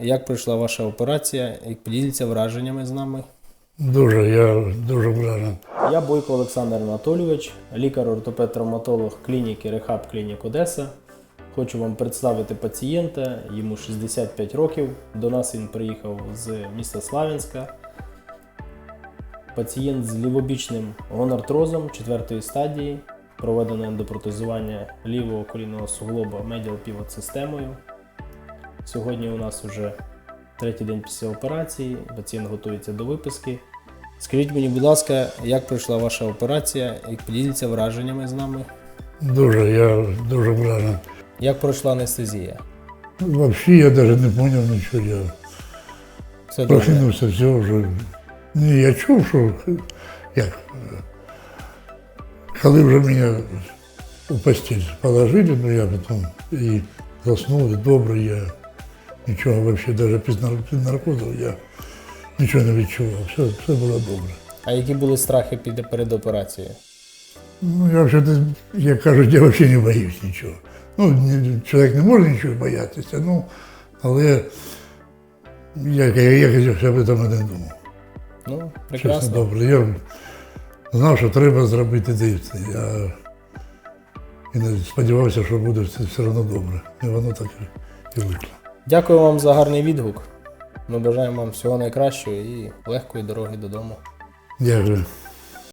Як пройшла ваша операція? Поділіться враженнями з нами. Дуже, я дуже вражений. Я Бойко Олександр Анатолійович, лікар-ортопед-травматолог клініки Рехаб Клінік Одеса. Хочу вам представити пацієнта, йому 65 років. До нас він приїхав з міста Славянська. Пацієнт з лівобічним гонартрозом 4 стадії. Проведено ендопротезування лівого колінного суглоба медіал півот системою. Сьогодні у нас вже третій день після операції. Пацієнт готується до виписки. Скажіть мені, будь ласка, як пройшла ваша операція і поділіться враженнями з нами. Дуже, я дуже вражений. Як пройшла анестезія? Взагалі я навіть не зрозумів нічого. Я Все прокинувся, все вже. Ні, я чув, що як. Коли вже мене у постіль положили, ну я потім і заснув, і добре, я нічого взагалі, навіть під під наркозом я нічого не відчував. Все, все було добре. А які були страхи під- перед операцією? Ну, я вже, як кажуть, я взагалі не боюсь нічого. Ну, чоловік не може нічого боятися, ну, але я, я, я, я об цьому не думав. Ну, Чесно, добре. Я знав, що треба зробити де і все. Я і не сподівався, що буде все, одно добре. І воно так і вийшло. Дякую вам за гарний відгук. Ми бажаємо вам всього найкращого і легкої дороги додому. Дякую.